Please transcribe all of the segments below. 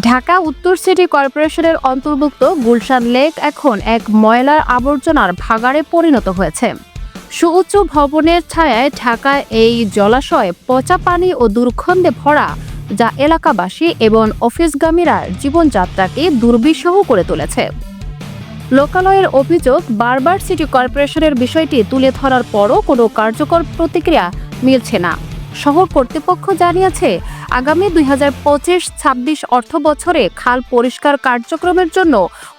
ঢাকা উত্তর সিটি কর্পোরেশনের অন্তর্ভুক্ত গুলশান লেক এখন এক ময়লার আবর্জনার ভাগাড়ে পরিণত হয়েছে। সুউচ্চ ভবনের ছায়ায় ঢাকা এই জলাশয় পচা পানি ও দুর্গন্ধে ভরা যা এলাকাবাসী এবং অফিসগামীরা জীবনযাত্রাকে দুর্বিষহ করে তুলেছে। লোকালয়ের অভিযোগ, বারবার সিটি কর্পোরেশনের বিষয়টি তুলে ধরার পরও কোনো কার্যকর প্রতিক্রিয়া মিলছে না। শহর কর্তৃপক্ষ জানিয়েছে, আগামী দুই হাজার পঁচিশ ছাব্বিশ অর্থ বছরে খাল পরিষ্কার কার্যক্রমের জন্য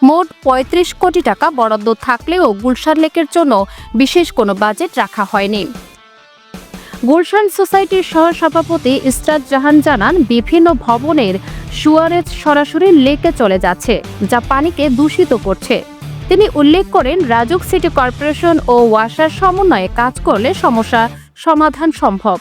মোট পঁয়ত্রিশ কোটি টাকা বরাদ্দ থাকলেও গুলশান লেকের জন্য বিশেষ কোনো বাজেট রাখা হয়নি। গুলশান সোসাইটির সহ সভাপতি ইসরাত জাহান জানান, বিভিন্ন ভবনের সুয়ারেজ সরাসরি লেকে চলে যাচ্ছে, যা পানিকে দূষিত করছে। তিনি উল্লেখ করেন, রাজুক সিটি কর্পোরেশন ও ওয়াসার সমন্বয়ে কাজ করলে সমস্যা সমাধান সম্ভব।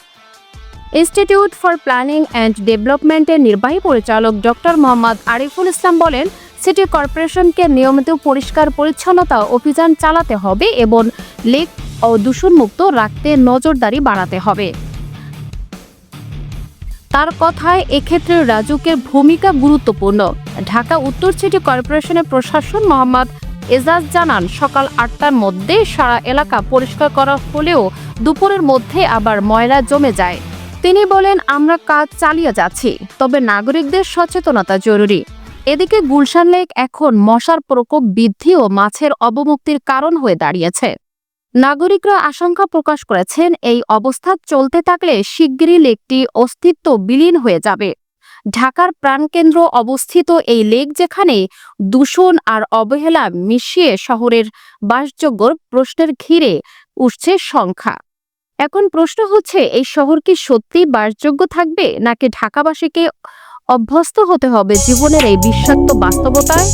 ইনস্টিটিউট ফর প্ল্যানিং অ্যান্ড ডেভেলপমেন্টের নির্বাহী পরিচালক ডক্টর মোহাম্মদ আরিফুল ইসলাম বলেন, সিটি কর্পোরেশনকে নিয়মিত পরিষ্কার পরিচ্ছন্নতা অভিযান চালাতে হবে এবং লেক ও দূষণমুক্ত রাখতে নজরদারি বাড়াতে হবে। তার কথায়, এক্ষেত্রে রাজুকের ভূমিকা গুরুত্বপূর্ণ। ঢাকা উত্তর সিটি কর্পোরেশনের প্রশাসন মোহাম্মদ এজাজ জানান, সকাল আটটার মধ্যে সারা এলাকা পরিষ্কার করা হলেও দুপুরের মধ্যে আবার ময়লা জমে যায়। তিনি বলেন, আমরা কাজ চালিয়ে যাচ্ছি, তবে নাগরিকদের সচেতনতা জরুরি। এদিকে গুলশান লেক এখন মশার প্রকোপ বৃদ্ধি ও মাছের অবমুক্তির কারণ হয়ে দাঁড়িয়েছে। নাগরিকরা আশঙ্কা প্রকাশ করেছেন, এই অবস্থা চলতে থাকলে শিগগিরই লেকটি অস্তিত্ব বিলীন হয়ে যাবে। ঢাকার প্রাণকেন্দ্র অবস্থিত এই লেক যেখানে দূষণ আর অবহেলা মিশিয়ে শহরের বাসযোগ্য প্রশ্নের ঘিরে উঠছে সংখ্যা। এখন প্রশ্ন হচ্ছে, এই শহর কি সত্যি বাসযোগ্য থাকবে, নাকি ঢাকাবাসীকে অভ্যস্ত হতে হবে জীবনের এই বিষাক্ত বাস্তবতায়?